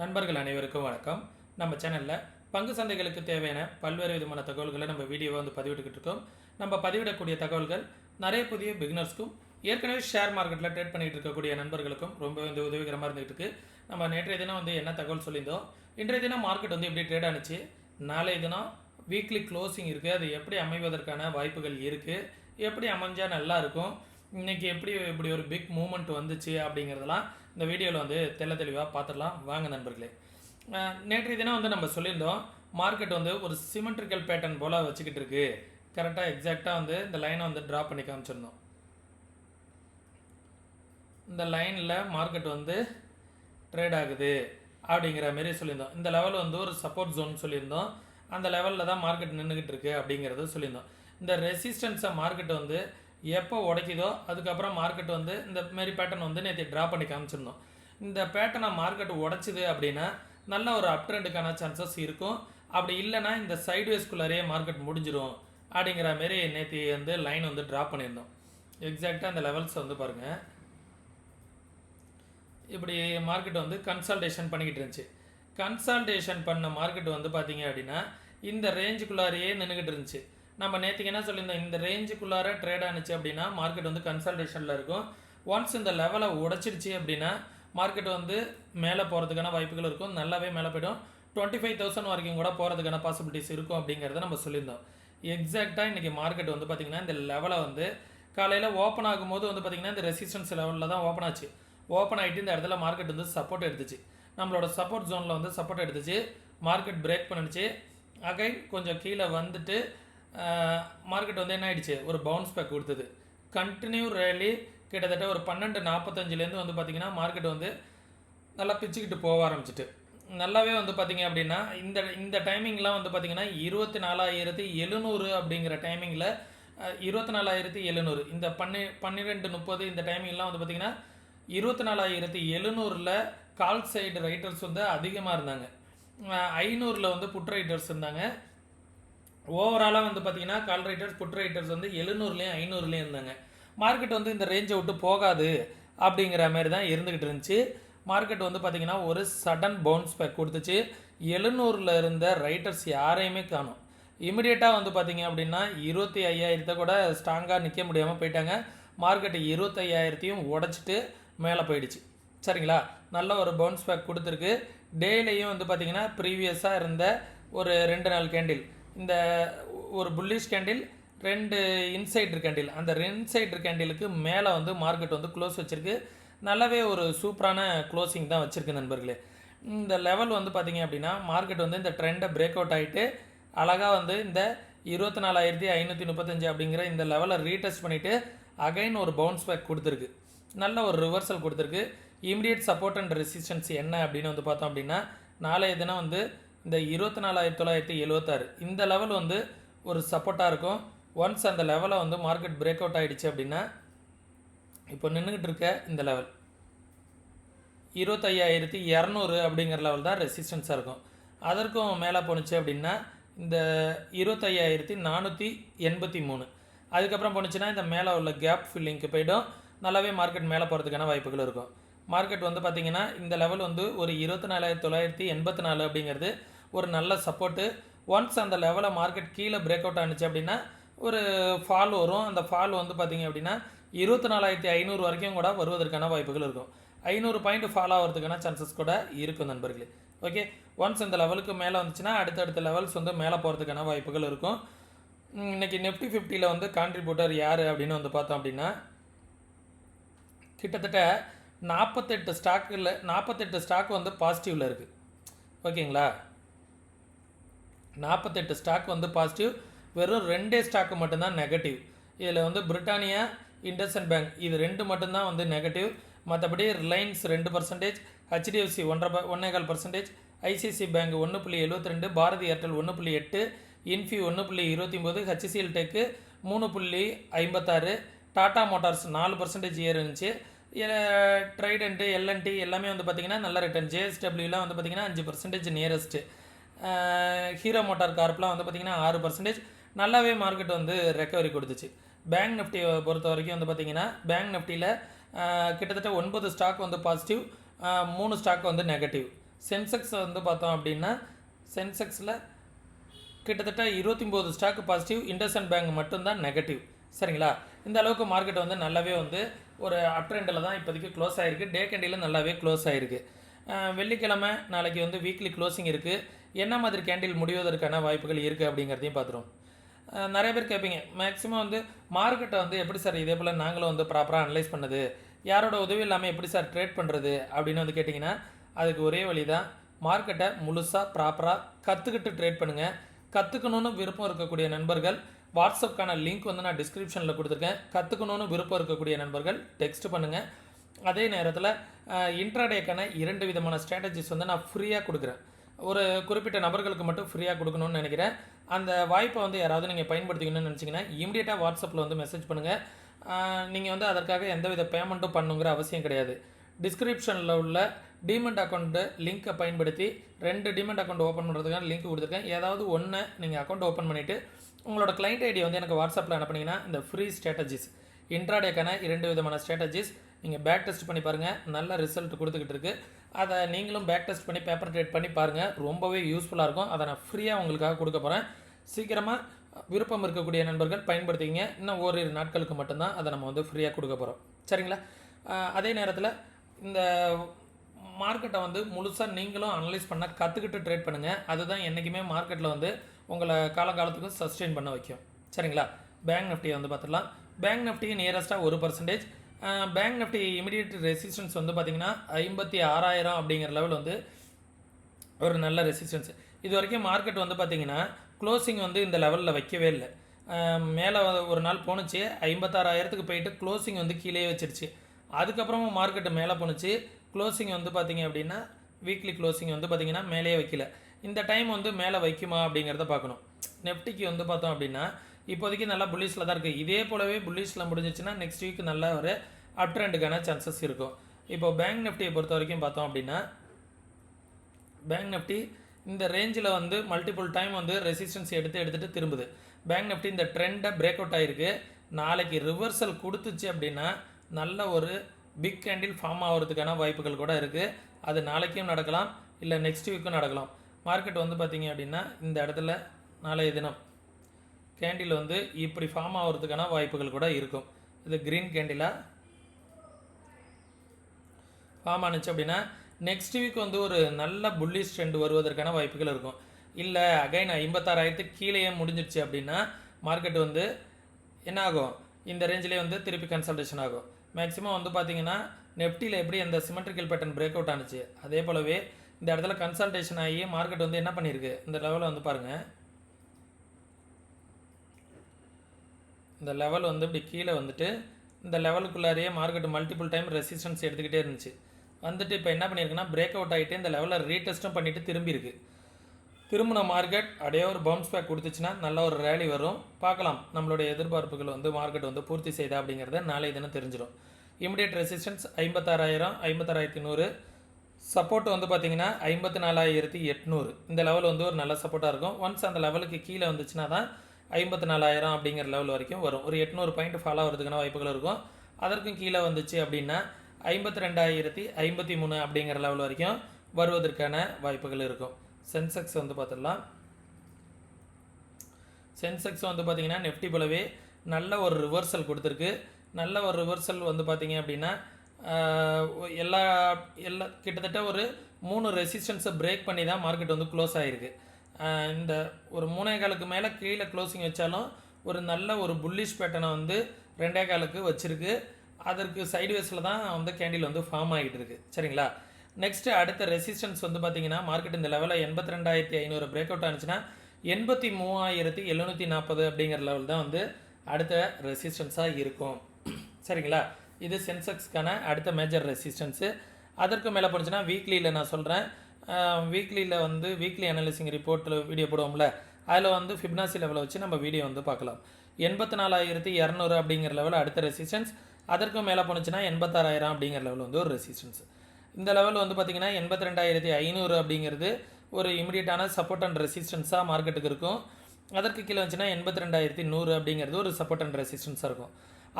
நண்பர்கள் அனைவருக்கும் வணக்கம். நம்ம சேனலில் பங்கு சந்தைகளுக்கு தேவையான பல்வேறு விதமான தகவல்களை நம்ம வீடியோவை வந்து பதிவிட்டுக்கிட்டு இருக்கோம். நம்ம பதிவிடக்கூடிய தகவல்கள் நிறைய புதிய பிகினர்ஸ்க்கும் ஏற்கனவே ஷேர் மார்க்கெட்டில் ட்ரேட் பண்ணிகிட்டு இருக்கக்கூடிய நண்பர்களுக்கும் ரொம்ப வந்து உதவிகரமாக இருந்துகிட்டு இருக்குது நம்ம நேற்றைய தினம் வந்து என்ன தகவல் சொல்லியிருந்தோம்? இன்றைய தினம் மார்க்கெட் வந்து எப்படி ட்ரேட் ஆனுச்சு? நாளைய தினம் வீக்லி க்ளோசிங் இருக்குது அது எப்படி அமைவதற்கான வாய்ப்புகள் இருக்குது எப்படி அமைஞ்சால் நல்லாயிருக்கும் இன்றைக்கி எப்படி இப்படி ஒரு பிக் மூமெண்ட் வந்துச்சு அப்படிங்கிறதெல்லாம் இந்த வீடியோவில் வந்து தெள்ள தெளிவாக பார்த்துடலாம் வாங்க நண்பர்களே. நேற்றைய தினம் வந்து நம்ம சொல்லியிருந்தோம் மார்க்கெட் வந்து ஒரு சிமெண்ட்ரிக்கல் பேட்டர்ன் போல் வச்சுக்கிட்டு இருக்கு. கரெக்டாக எக்ஸாக்டாக வந்து இந்த லைனை வந்து ட்ரா பண்ணி காமிச்சிருந்தோம். இந்த லைனில் மார்க்கெட் வந்து ட்ரேட் ஆகுது அப்படிங்கிற மாரி சொல்லியிருந்தோம். இந்த லெவல் வந்து ஒரு சப்போர்ட் ஜோன் சொல்லியிருந்தோம். அந்த லெவலில் தான் மார்க்கெட் நின்றுக்கிட்டு இருக்கு அப்படிங்கிறத சொல்லியிருந்தோம். இந்த ரெசிஸ்டன்ஸை மார்க்கெட் வந்து எப்போ உடைக்குதோ அதுக்கப்புறம் மார்க்கெட் வந்து இந்த மாரி பேட்டர்ன் வந்து நேற்று ட்ரா பண்ணி காமிச்சிருந்தோம். இந்த பேட்டர்னை மார்க்கெட் உடைச்சிது அப்படின்னா நல்ல ஒரு அப் ட்ரெண்டுக்கான சான்சஸ் இருக்கும். அப்படி இல்லைன்னா இந்த சைட்வேஸ்குள்ளாரே மார்க்கெட் முடிஞ்சிடும் அப்படிங்கிற மாரி நேற்று வந்து லைன் வந்து ட்ரா பண்ணியிருந்தோம். எக்ஸாக்டாக அந்த லெவல்ஸ் வந்து பாருங்கள் இப்படி மார்க்கெட் வந்து கன்சல்டேஷன் பண்ணிக்கிட்டு இருந்துச்சு. கன்சல்டேஷன் பண்ண மார்க்கெட் வந்து பார்த்தீங்க அப்படின்னா இந்த ரேஞ்சுக்குள்ளாரையே நின்றுக்கிட்டு இருந்துச்சு. நம்ம நேற்றுக்கு என்ன சொல்லியிருந்தோம்? இந்த ரேஞ்சுக்குள்ளார ட்ரேட் ஆனிச்சு அப்படின்னா மார்க்கெட் வந்து கன்சல்டேஷனில் இருக்கும். ஒன்ஸ் இந்த லெவலை உடைச்சிருச்சு அப்படின்னா மார்க்கெட் வந்து மேலே போகிறதுக்கான வாய்ப்புகள் இருக்கும். நல்லாவே மேலே போய்டும். டுவெண்ட்டி ஃபைவ் தௌசண்ட் வரைக்கும் கூட போகிறதுக்கான பாசிபிலிட்டிஸ் இருக்கும் அப்படிங்கிறத நம்ம சொல்லியிருந்தோம். எக்ஸாக்டாக இன்றைக்கி மார்க்கெட் வந்து பார்த்திங்கன்னா இந்த லெவலை வந்து காலையில் ஓப்பன் ஆகும்போது வந்து பார்த்திங்கன்னா இந்த ரெசிஸ்டன்ஸ் லெவலில் தான் ஓப்பன் ஆச்சு. ஓப்பன் ஆகிட்டு இந்த இடத்துல மார்க்கெட் வந்து சப்போர்ட் எடுத்துச்சு. நம்மளோட சப்போர்ட் ஜோனில் வந்து சப்போர்ட் எடுத்துச்சு. மார்க்கெட் பிரேக் பண்ணிடுச்சு. அகைன் கொஞ்சம் கீழே வந்துட்டு மார்க்கெட் வந்து என்ன ஆயிடுச்சு? ஒரு பவுன்ஸ் பேக் கொடுத்தது. கண்டினியூ ரேலி கிட்டத்தட்ட ஒரு பன்னெண்டு நாற்பத்தஞ்சிலேருந்து வந்து பார்த்திங்கன்னா மார்க்கெட் வந்து நல்லா பிச்சுக்கிட்டு போக ஆரம்பிச்சிட்டு. நல்லாவே வந்து பார்த்திங்க அப்படின்னா இந்த இந்த டைமிங்லாம் வந்து பார்த்திங்கன்னா இருபத்தி நாலாயிரத்தி எழுநூறு அப்படிங்கிற டைமிங்கில் இருபத்தி நாலாயிரத்தி எழுநூறு. இந்த பன்னி பன்னிரெண்டு முப்பது இந்த டைமிங்லாம் வந்து பார்த்திங்கன்னா இருபத்தி நாலாயிரத்தி எழுநூறில் கால் சைடு ரைட்டர்ஸ் வந்து அதிகமாக இருந்தாங்க. ஐநூறில் வந்து புட் ரைட்டர்ஸ் இருந்தாங்க. ஓவராலாக வந்து பார்த்தீங்கன்னா கால் ரைட்டர்ஸ் புட் ரைட்டர்ஸ் வந்து எழுநூறுலேயும் ஐநூறுலேயும் இருந்தாங்க. மார்க்கெட் வந்து இந்த ரேஞ்சை விட்டு போகாது அப்படிங்கிற மாதிரி தான் இருந்துக்கிட்டு இருந்துச்சு. மார்க்கெட் வந்து பார்த்திங்கன்னா ஒரு சடன் பவுன்ஸ் பேக் கொடுத்துச்சு. எழுநூறில் இருந்த ரைட்டர்ஸ் யாரையுமே காணும். இமிடியேட்டாக வந்து பார்த்தீங்க அப்படின்னா இருபத்தி ஐயாயிரத்தை கூட ஸ்ட்ராங்காக நிற்க முடியாமல் போயிட்டாங்க. மார்க்கெட்டு இருபத்தையாயிரத்தையும் உடச்சிட்டு மேலே போயிடுச்சு. சரிங்களா? நல்ல ஒரு பவுன்ஸ் பேக் கொடுத்துருக்கு. டேலையும் வந்து பார்த்தீங்கன்னா ப்ரீவியஸாக இருந்த ஒரு ரெண்டு நாள் கேண்டில் இந்த ஒரு புல்லிஷ் கேண்டில் ரெண்டு இன்சைடர் கேண்டில் அந்த இன்சைடர் கேண்டிலுக்கு மேலே வந்து மார்க்கெட் வந்து க்ளோஸ் வச்சுருக்கு. நல்லாவே ஒரு சூப்பரான க்ளோசிங் தான் வச்சுருக்கு நண்பர்களே. இந்த லெவல் வந்து பார்த்தீங்க அப்படின்னா மார்க்கெட் வந்து இந்த ட்ரெண்டை பிரேக் அவுட் ஆகிட்டு அழகாக வந்து இந்த இருபத்தி நாலாயிரத்தி ஐநூற்றி முப்பத்தஞ்சு அப்படிங்கிற இந்த லெவலை ரீடெஸ்ட் பண்ணிவிட்டு அகைன் ஒரு பவுன்ஸ் பேக் கொடுத்துருக்கு. நல்ல ஒரு ரிவர்சல் கொடுத்துருக்கு. இமீடியட் சப்போர்ட் அண்ட் ரெசிஸ்டன்ஸ் என்ன அப்படின்னு வந்து பார்த்தோம் அப்படின்னா நாளைய தினம் வந்து இந்த இருபத்தி நாலாயிரத்தி தொள்ளாயிரத்தி எழுபத்தாறு இந்த லெவல் வந்து ஒரு சப்போர்ட்டாக இருக்கும். ஒன்ஸ் அந்த லெவலை வந்து மார்க்கெட் பிரேக் அவுட் ஆகிடுச்சு அப்படின்னா இப்போ நின்றுக்கிட்டு இருக்க இந்த லெவல் இருபத்தையாயிரத்தி இரநூறு அப்படிங்கிற லெவல் தான் ரெசிஸ்டன்ஸாக இருக்கும். அதற்கும் மேலே போணுச்சு அப்படின்னா இந்த இருபத்தையாயிரத்தி நானூற்றி எண்பத்தி மூணு. அதுக்கப்புறம் போணுச்சுன்னா இந்த மேலே உள்ள கேப் ஃபில்லிங்க்கு போய்டும். நல்லாவே மார்க்கெட் மேலே போகிறதுக்கான வாய்ப்புகள் இருக்கும். மார்க்கெட் வந்து பார்த்திங்கன்னா இந்த லெவல் வந்து ஒரு இருபத்தி நாலாயிரத்தி தொள்ளாயிரத்தி எண்பத்தி நாலு அப்படிங்கிறது ஒரு நல்ல சப்போர்ட்டு ஒன்ஸ் அந்த லெவலை மார்க்கெட் கீழே பிரேக் அவுட் ஆனிச்சு அப்படின்னா ஒரு ஃபால் வரும். அந்த ஃபால் வந்து பார்த்திங்க அப்படின்னா இருபத்தி நாலாயிரத்தி ஐநூறு வரைக்கும் கூட வருவதற்கான வாய்ப்புகள் இருக்கும். ஐநூறு பாயிண்ட் ஃபால் ஆகிறதுக்கான சான்சஸ் கூட இருக்கும் நண்பர்களே. ஓகே ஒன்ஸ் இந்த லெவலுக்கு மேலே வந்துச்சுன்னா அடுத்தடுத்த லெவல்ஸ் வந்து மேலே போகிறதுக்கான வாய்ப்புகள் இருக்கும். இன்றைக்கி நிஃப்டி ஃபிஃப்டியில் வந்து கான்ட்ரிபியூட்டர் யார் அப்படின்னு வந்து பார்த்தோம் அப்படின்னா கிட்டத்தட்ட நாற்பத்தெட்டு ஸ்டாக்கில் நாற்பத்தெட்டு ஸ்டாக் வந்து பாசிட்டிவில் இருக்குது ஓகேங்களா நாற்பத்தெட்டு ஸ்டாக் வந்து பாசிட்டிவ் வெறும் ரெண்டே ஸ்டாக்கு மட்டும்தான் நெகட்டிவ் இதில் வந்து பிரிட்டானியா இண்டஸ்இண்ட் பேங்க் இது ரெண்டு மட்டும்தான் வந்து நெகட்டிவ் மற்றபடி ரிலையன்ஸ் ரெண்டு பர்சன்டேஜ் ஹெச்டிஎஃப்சி ஒன்றரை ப- ஒன்னேகால் பர்சன்டேஜ் ஐசிசி பேங்க் ஒன்று புள்ளி எழுபத்தி ரெண்டு பாரதி ஏர்டெல் ஒன்று புள்ளி எட்டு இன்ஃபி ஒன்று புள்ளி இருபத்தி ஒம்பது ஹெச்சிசிஎல் டெக்கு மூணு புள்ளி ஐம்பத்தாறு டாடா மோட்டார்ஸ் நாலு பர்சன்டேஜ் ஏர் இருந்துச்சு. ட்ரைடன்ட்டு எல்என்டி எல்லாமே வந்து பார்த்திங்கன்னா நல்ல ரிட்டர்ன் ஜேஎஸ்டபிள்யூலாம் வந்து பார்த்திங்கன்னா அஞ்சு பர்சன்டேஜ் நியரஸ்ட்டு ஹீரோ மோட்டார் கார்ப்லாம் வந்து பார்த்திங்கன்னா ஆறு பர்சன்டேஜ் நல்லாவே மார்க்கெட் வந்து ரெக்கவரி கொடுத்துச்சு. பேங்க் நிஃப்டியை பொறுத்த வரைக்கும் வந்து பார்த்திங்கன்னா பேங்க் நிஃப்டியில் கிட்டத்தட்ட ஒன்பது ஸ்டாக் வந்து பாசிட்டிவ் மூணு ஸ்டாக் வந்து நெகட்டிவ் சென்செக்ஸ் வந்து பார்த்தோம் அப்படின்னா சென்செக்ஸில் கிட்டத்தட்ட இருபத்தி ஸ்டாக் பாசிட்டிவ் இண்டஸ்இண்ட் பேங்க் மட்டும்தான் நெகட்டிவ் சரிங்களா? இந்த அளவுக்கு மார்க்கெட் வந்து நல்லாவே வந்து ஒரு அப் ட்ரெண்டில் தான் இப்போதைக்கு க்ளோஸ் ஆகிருக்கு டே கண்டியில் நல்லாவே க்ளோஸ் ஆகிருக்கு வெள்ளிக்கிழமை நாளைக்கு வந்து வீக்லி க்ளோசிங் இருக்குது என்ன மாதிரி கேண்டில் முடிவதற்கான வாய்ப்புகள் இருக்குது அப்படிங்கிறதையும் பார்த்துருவோம். நிறைய பேர் கேட்பீங்க மேக்ஸிமம் வந்து மார்க்கெட்டை வந்து எப்படி சார் இதே போல் நாங்களும் வந்து ப்ராப்பராக அனலைஸ் பண்ணுது? யாரோட உதவி இல்லாமல் எப்படி சார் ட்ரேட் பண்ணுறது அப்படின்னு வந்து கேட்டிங்கன்னா அதுக்கு ஒரே வழி தான் மார்க்கெட்டை முழுசாக ப்ராப்பராக கற்றுக்கிட்டு ட்ரேட் பண்ணுங்கள் கற்றுக்கணுன்னு விருப்பம் இருக்கக்கூடிய நண்பர்கள் வாட்ஸ்அப்க்கான லிங்க் வந்து நான் டிஸ்கிரிப்ஷனில் கொடுத்துருக்கேன். கற்றுக்கணுன்னு விருப்பம் இருக்கக்கூடிய நண்பர்கள் டெக்ஸ்ட் பண்ணுங்கள் அதே நேரத்தில் இன்ட்ராடேக்கான இரண்டு விதமான ஸ்ட்ராட்டஜிஸ் வந்து நான் ஃப்ரீயாக கொடுக்குறேன். ஒரு குறிப்பிட்ட நபர்களுக்கு மட்டும் ஃப்ரீயாக கொடுக்கணும்னு நினைக்கிறேன். அந்த வாய்ப்பை வந்து யாராவது நீங்கள் பயன்படுத்திக்கணும்னு நினச்சிங்கன்னா இமீடியட்டாக வாட்ஸ்அப்பில் வந்து மெசேஜ் பண்ணுங்கள் நீங்கள் வந்து அதற்காக எந்தவித பேமெண்ட்டும் பண்ணுங்கிற அவசியம் கிடையாது. டிஸ்கிரிப்ஷனில் உள்ள டிமெண்ட் அக்கௌண்ட்டு லிங்க்கை பயன்படுத்தி ரெண்டு டிமெண்ட் அக்கௌண்ட் ஓப்பன் பண்ணுறதுக்கான லிங்க் கொடுத்துருக்கேன். ஏதாவது ஒன்று நீங்கள் அக்கௌண்ட் ஓப்பன் பண்ணிவிட்டு உங்களோட கிளைண்ட் ஐடி வந்து எனக்கு வாட்ஸ்அப்பில் அனுப்புனீங்கன்னா இந்த ஃப்ரீ ஸ்ட்ராட்டஜிஸ் இன்ட்ராடேக்கான இரண்டு விதமான ஸ்ட்ராட்டஜிஸ் நீங்கள் பேக் டெஸ்ட் பண்ணி பாருங்கள் நல்ல ரிசல்ட் கொடுத்துக்கிட்டு இருக்குது அதை நீங்களும் பேக் டெஸ்ட் பண்ணி பேப்பர் ட்ரேட் பண்ணி பாருங்கள் ரொம்பவே யூஸ்ஃபுல்லாக இருக்கும். அதை நான் ஃப்ரீயாக உங்களுக்காக கொடுக்க போகிறேன் சீக்கிரமாக விருப்பம் இருக்கக்கூடிய நண்பர்கள் பயன்படுத்திங்க இன்னும் ஓரிரு நாட்களுக்கு மட்டும்தான் அதை நம்ம வந்து ஃப்ரீயாக கொடுக்க போகிறோம் சரிங்களா? அதே நேரத்தில் இந்த மார்க்கெட்டை வந்து முழுசாக நீங்களும் அனலைஸ் பண்ண கற்றுக்கிட்டு ட்ரேட் பண்ணுங்கள் அதுதான் என்றைக்குமே மார்க்கெட்டில் வந்து உங்களை காலங்காலத்துக்கும் சஸ்டெயின் பண்ண வைக்கும். சரிங்களா? பேங்க் நிஃப்டியை வந்து பார்த்துடலாம் பேங்க் நிஃப்டி நியரஸ்ட்டாக ஒரு percentage bank Nifty immediate resistance வந்து பார்த்திங்கன்னா ஐம்பத்தி ஆறாயிரம் அப்படிங்கிற லெவல் வந்து ஒரு நல்ல ரெசிஸ்டன்ஸ் இது வரைக்கும் மார்க்கெட் வந்து பார்த்திங்கன்னா க்ளோசிங் வந்து இந்த லெவலில் வைக்கவே இல்லை. மேலே ஒரு நாள் போணுச்சு ஐம்பத்தாறாயிரத்துக்கு போயிட்டு க்ளோசிங் வந்து கீழே வச்சிருச்சு. அதுக்கப்புறமும் மார்க்கெட்டு மேலே போணுச்சு க்ளோசிங் வந்து பார்த்தீங்க அப்படின்னா வீக்லி க்ளோசிங் வந்து பார்த்தீங்கன்னா மேலேயே வைக்கல. இந்த டைம் வந்து மேலே வைக்குமா அப்படிங்கிறத பார்க்கணும் நெஃப்டிக்கு வந்து பார்த்தோம் அப்படின்னா இப்போதைக்கு நல்லா புல்லிஷில் தான் இருக்குது இதே போலவே புல்லிஷில் முடிஞ்சிச்சுன்னா நெக்ஸ்ட் வீக் நல்ல ஒரு அப் ட்ரெண்டுக்கான சான்சஸ் இருக்கும். இப்போ பேங்க் நிஃப்டியை பொறுத்த வரைக்கும் பார்த்தோம் அப்படின்னா பேங்க் நிஃப்டி இந்த ரேஞ்சில் வந்து மல்டிபிள் டைம் வந்து ரெசிஸ்டன்ஸ் எடுத்து எடுத்துகிட்டு திரும்புது. பேங்க் நிஃப்டி இந்த ட்ரெண்டை பிரேக் அவுட் ஆகிருக்கு நாளைக்கு ரிவர்சல் கொடுத்துச்சு அப்படின்னா நல்ல ஒரு பிக் கேண்டில் ஃபார்ம் ஆகிறதுக்கான வாய்ப்புகள் கூட இருக்குது அது நாளைக்கும் நடக்கலாம் இல்லை நெக்ஸ்ட் வீக்கும் நடக்கலாம். மார்க்கெட் வந்து பார்த்தீங்க அப்படின்னா இந்த இடத்துல நாளைய தினம் கேண்டில் வந்து இப்படி ஃபார்ம் ஆகிறதுக்கான வாய்ப்புகள் கூட இருக்கும். இது க்ரீன் கேண்டிலாக ஃபார்ம் ஆனுச்சு அப்படின்னா நெக்ஸ்ட் வீக் வந்து ஒரு நல்ல புல்லிஷ் ட்ரெண்ட் வருவதற்கான வாய்ப்புகள் இருக்கும். இல்லை அகைன் ஐம்பத்தாறாயிரத்துக்கு கீழேயே முடிஞ்சிடுச்சு அப்படின்னா மார்க்கெட் வந்து என்ன ஆகும் இந்த ரேஞ்சிலே வந்து திருப்பி கன்சல்டேஷன் ஆகும். மேக்ஸிமம் வந்து பார்த்தீங்கன்னா நெஃப்டியில் எப்படி அந்த சிமெட்ரிக்கல் பேட்டர்ன் பிரேக் அவுட் ஆனுச்சு? அதே போலவே இந்த இடத்துல கன்சல்டேஷன் ஆகி மார்க்கெட் வந்து என்ன பண்ணியிருக்கு? இந்த லெவலில் வந்து பாருங்கள் இந்த லெவல் வந்து இப்படி கீழே வந்துட்டு இந்த லெவலுக்குள்ளாரையே மார்க்கெட் மல்டிபிள் டைம் ரெசிஸ்டன்ஸ் எடுத்துக்கிட்டே இருந்துச்சு. வந்துட்டு இப்போ என்ன பண்ணியிருக்குன்னா பிரேக் அவுட் ஆகிட்டு இந்த லெவலில் ரீடெஸ்ட்டும் பண்ணிட்டு திரும்பியிருக்கு. திரும்பின மார்க்கெட் அப்படியே ஒரு பவுன்ஸ் பேக் கொடுத்துச்சுன்னா நல்ல ஒரு ரேலி வரும். பார்க்கலாம். நம்மளுடைய எதிர்பார்ப்புகள் வந்து மார்க்கெட் வந்து பூர்த்தி செய்தா அப்படிங்கிறத நாளை தினம் தெரிஞ்சிடும். இமிடியட் ரெசிஸ்டன்ஸ் ஐம்பத்தாறாயிரம் ஐம்பத்தாறாயிரத்தி நூறு. சப்போர்ட் வந்து பார்த்திங்கன்னா ஐம்பத்தி நாலாயிரத்தி எட்நூறு. இந்த லெவல் வந்து ஒரு நல்ல சப்போர்ட்டாக இருக்கும். ஒன்ஸ் அந்த லெவலுக்கு கீழே வந்துச்சுன்னா தான் ஐம்பத்தி நாலாயிரம் அப்படிங்கிற லெவல் வரைக்கும் வரும். ஒரு எட்நூறு பாயிண்ட் ஃபாலோ ஆகிறதுக்கான வாய்ப்புகள் இருக்கும். அதற்கும் கீழே வந்துச்சு அப்படின்னா ஐம்பத்தி ரெண்டாயிரத்தி ஐம்பத்தி மூணு அப்படிங்கிற லெவல் வரைக்கும் வருவதற்கான வாய்ப்புகள் இருக்கும். சென்செக்ஸ் வந்து பார்த்துடலாம். சென்செக்ஸ் வந்து பார்த்தீங்கன்னா நெஃப்டி போலவே நல்ல ஒரு ரிவர்சல் கொடுத்துருக்கு. நல்ல ஒரு ரிவர்சல் வந்து பார்த்தீங்க அப்படின்னா எல்லா எல்லா கிட்டத்தட்ட ஒரு மூணு ரெசிஸ்டன்ஸை பிரேக் பண்ணி தான் மார்க்கெட் வந்து க்ளோஸ் ஆகிருக்கு இந்த ஒரு மூணே காலுக்கு மேலே கீழே க்ளோசிங் வச்சாலும் ஒரு நல்ல ஒரு புல்லிஷ் பேட்டனை வந்து ரெண்டே காலுக்கு வச்சிருக்கு. அதற்கு சைடுவேஸில் தான் வந்து கேண்டில் வந்து ஃபார்ம் ஆகிட்டு இருக்கு. சரிங்களா? நெக்ஸ்ட் அடுத்த ரெசிஸ்டன்ஸ் வந்து பார்த்தீங்கன்னா மார்க்கெட் இந்த லெவலில் எண்பத்தி ரெண்டாயிரத்தி ஐநூறு பிரேக் அவுட் ஆனிச்சுன்னா எண்பத்தி மூவாயிரத்தி எழுநூற்றி நாற்பது அப்படிங்கிற லெவல் தான் வந்து அடுத்த ரெசிஸ்டன்ஸாக இருக்கும். சரிங்களா? இது சென்செக்ஸ்க்கான அடுத்த மேஜர் ரெசிஸ்டன்ஸு அதற்கு மேலே போனுச்சுன்னா வீக்லியில் நான் சொல்கிறேன் வீக்லியில் வந்து வீக்லி அனலிசிங் ரிப்போர்ட்டில் வீடியோ போடுவோம்ல அதில் வந்து ஃபிப்னாசி லெவலை வச்சு நம்ம வீடியோ வந்து பார்க்கலாம். எண்பத்தி நாலாயிரத்தி இரநூறு அப்படிங்கிற லெவல் அடுத்த ரெசிஸ்டன்ஸ் அதற்கும் மேலே போனுச்சுன்னா எண்பத்தாறாயிரம் அப்படிங்கிற லெவல் வந்து ஒரு ரெசிஸ்டன்ஸ் இந்த லெவல் வந்து பார்த்திங்கன்னா எண்பத்தி ரெண்டாயிரத்தி ஐநூறு அப்படிங்கிறது ஒரு இமிடியட்டான சப்போர்ட் அண்ட் ரெசிஸ்டன்ஸாக மார்க்கெட்டுக்கு இருக்கும். அதற்கு கீழே வந்துச்சுன்னா எண்பத்தி ரெண்டாயிரத்தி நூறு அப்படிங்கிறது ஒரு சப்போர்ட் அண்ட் ரெசிஸ்டன்ஸாக இருக்கும்.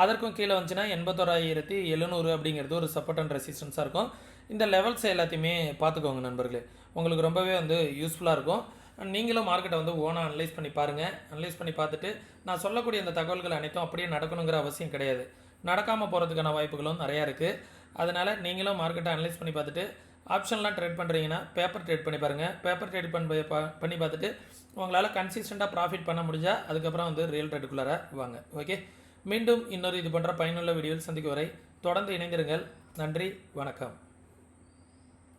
அதற்கும் கீழே வந்துச்சுன்னா எண்பத்தோராயிரத்தி எழுநூறு அப்படிங்கிறது ஒரு சப்போர்ட் அண்ட் ரெசிஸ்டன்ஸாக இருக்கும். இந்த லெவல்ஸ் எல்லாத்தையுமே பார்த்துக்கோங்க நண்பர்களே. உங்களுக்கு ரொம்பவே வந்து யூஸ்ஃபுல்லாக இருக்கும். நீங்களும் மார்க்கெட்டை வந்து ஓனாக அனலைஸ் பண்ணி பாருங்கள் அனலைஸ் பண்ணி பார்த்துட்டு நான் சொல்லக்கூடிய இந்த தகவல்கள் அனைத்தும் அப்படியே நடக்கணுங்கிற அவசியம் கிடையாது. நடக்காமல் போகிறதுக்கான வாய்ப்புகளும் நிறையா இருக்குது அதனால் நீங்களும் மார்க்கெட்டை அனலைஸ் பண்ணி பார்த்துட்டு ஆப்ஷன்லாம் ட்ரேட் பண்ணுறீங்கன்னா பேப்பர் ட்ரேட் பண்ணி பாருங்கள் பேப்பர் ட்ரேட் பண்ணி பண்ணி பார்த்துட்டு உங்களால் கன்சிஸ்டண்ட்டாக ப்ராஃபிட் பண்ண முடிஞ்சால் அதுக்கப்புறம் வந்து ரியல் ட்ரேட்டுக்குள்ளார வாங்க. ஓகே மீண்டும் இன்னொரு இது போன்ற பயனுள்ள வீடியோவில் சந்திக்கும் வரை தொடர்ந்து இணைந்திருங்கள். நன்றி வணக்கம்.